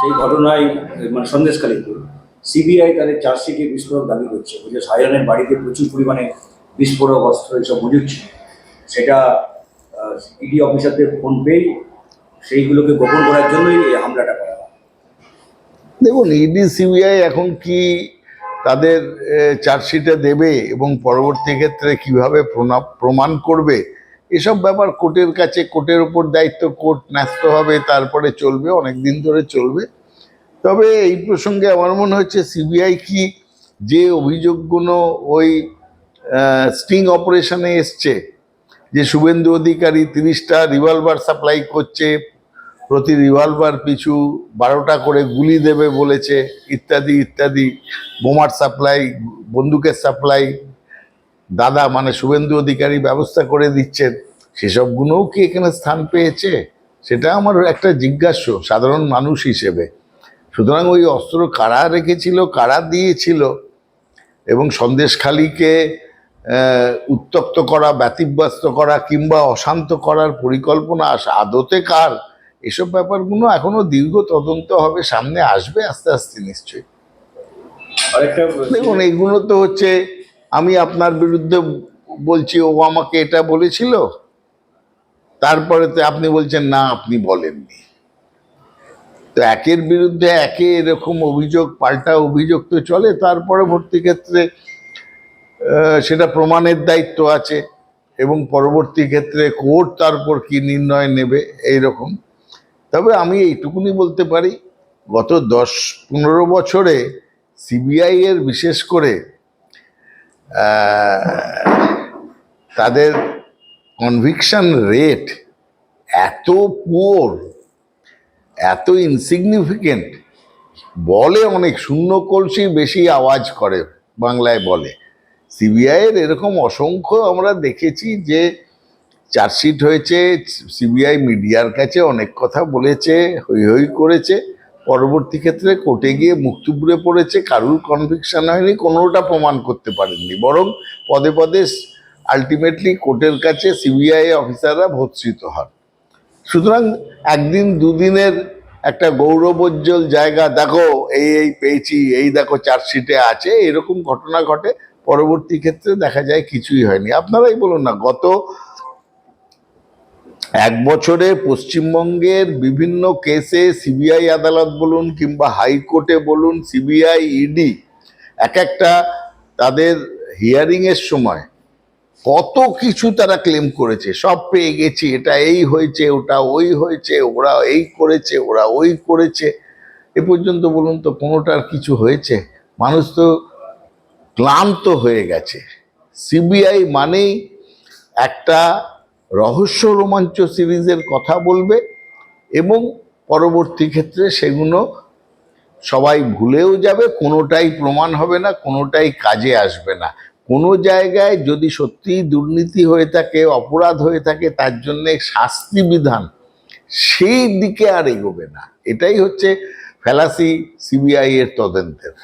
সেই ঘটনায় মানে সন্দেশকালীতে সিবিআই তাদের চার্জশিটে বিস্ফোরক দাবি করছে। যে সায়নের বাড়িতে প্রচুর পরিমাণে বিস্ফোরক অস্ত্র এসব মজুদ ছিল। সেটা ইডি অফিসারদের ফোন পেয়ে সেইগুলোকে গোপন করার জন্যই এই হামলাটা করা। দেখুন, ইডি, সিবিআই এখন কি তাদের চার্জশিটে দেবে এবং পরবর্তী ক্ষেত্রে কীভাবে প্রমাণ করবে, এসব ব্যাপার কোর্টের কাছে, কোর্টের উপর দায়িত্ব, কোর্ট ন্যস্ত হবে, তারপরে চলবে, অনেক দিন ধরে চলবে। তবে এই প্রসঙ্গে আমার মনে হচ্ছে সিবিআই কি যে অভিযোগগুলো ওই স্টিং অপারেশনে এসছে, যে শুভেন্দু অধিকারী তিরিশটা রিভলভার সাপ্লাই করছে, প্রতি রিভলভার পিছু বারোটা করে গুলি দেবে বলেছে, ইত্যাদি ইত্যাদি, বোমার সাপ্লাই, বন্দুকের সাপ্লাই, দাদা মানে শুভেন্দু অধিকারী ব্যবস্থা করে দিচ্ছেন, সেসবগুলোও কি এখানে স্থান পেয়েছে? সেটা আমার একটা জিজ্ঞাস্য সাধারণ মানুষ হিসেবে। সুতরাং ওই অস্ত্র কারা রেখেছিল কারা দিয়েছিল এবং সন্দেশখালীকে উত্তপ্ত করা ব্যতিব্যস্ত করা কিংবা অশান্ত করার পরিকল্পনা আসা আদতে কার? এসব ব্যাপারগুলো এখনও দীর্ঘ তদন্ত হবে সামনে আসবে আস্তে আস্তে নিশ্চয়ই। দেখুন এগুলো তো হচ্ছে আমি আপনার বিরুদ্ধে বলছি ও আমাকে এটা বলেছিল তারপরে তো আপনি বলছেন না আপনি বলেননি। তো একের বিরুদ্ধে একে এরকম অভিযোগ, পাল্টা অভিযোগ তো চলে তার পরবর্তী ক্ষেত্রে সেটা প্রমাণের দায়িত্ব আছে এবং পরবর্তী ক্ষেত্রে কোর্ট তারপর কি নির্ণয় নেবে এইরকম। তবে আমি এইটুকুনি বলতে পারি, গত দশ পনেরো বছরে সিবিআই এর বিশেষ করে তাদের কনভিকশন রেট এত পুয়োর এত ইনসিগনিফিকেন্ট বলে অনেক, শূন্য কলসি বেশি আওয়াজ করে, বাংলায় বলে। সিবিআই এর এরকম অসংখ্য আমরা দেখেছি যে চার্জশিট হয়েছে সিবিআই মিডিয়ার কাছে অনেক কথা বলেছে হই হই করেছে, পরবর্তী ক্ষেত্রে কোর্টে গিয়ে থুবড়ে পড়েছে, কারুর কনভিকশন হয়নি, কোনোটা প্রমাণ করতে পারেননি। বরং পদে পদে আলটিমেটলি কোর্টের কাছে সিবিআই অফিসাররা ভর্ৎসিত হন। সুতরাং একদিন দুদিনের একটা গৌরবোজ্জ্বল জায়গা, দেখো, এই এই পেয়েছি, এই দেখো চার্জশিটে আছে, এরকম ঘটনা ঘটে, পরবর্তী ক্ষেত্রে দেখা যায় কিছুই হয়নি। আপনারাই বলুন না, গত এক বছরে পশ্চিমবঙ্গের বিভিন্ন কেসে সিবিআই আদালত বলুন কিংবা হাইকোর্টে বলুন, সিবিআই, ইডি, এক একটা তাদের হিয়ারিং এর সময় কত কিছু তারা ক্লেম করেছে। সব পেয়ে গেছি, এটা এই হয়েছে, ওটা ওই হয়েছে, ওরা এই করেছে, ওরা ওই করেছে। এ পর্যন্ত বলুন তো, কোনোটার কিছু হয়েছে? মানুষ তো ক্লান্ত হয়ে গেছে। সিবিআই মানেই একটা রহস্য রোমাঞ্চ সিরিজের কথা বলবে এবং পরবর্তী ক্ষেত্রে সেগুলো সবাই ভুলেও যাবে, কোনোটাই প্রমাণ হবে না, কোনোটাই কাজে আসবে না। কোনো জায়গায় যদি সত্যি দুর্নীতি হয়ে থাকে, অপরাধ হয়ে থাকে, তার জন্যে শাস্তি বিধান, সেই দিকে আর এগোবে না। এটাই হচ্ছে ফেলাসি সিবিআই এর তদন্তের।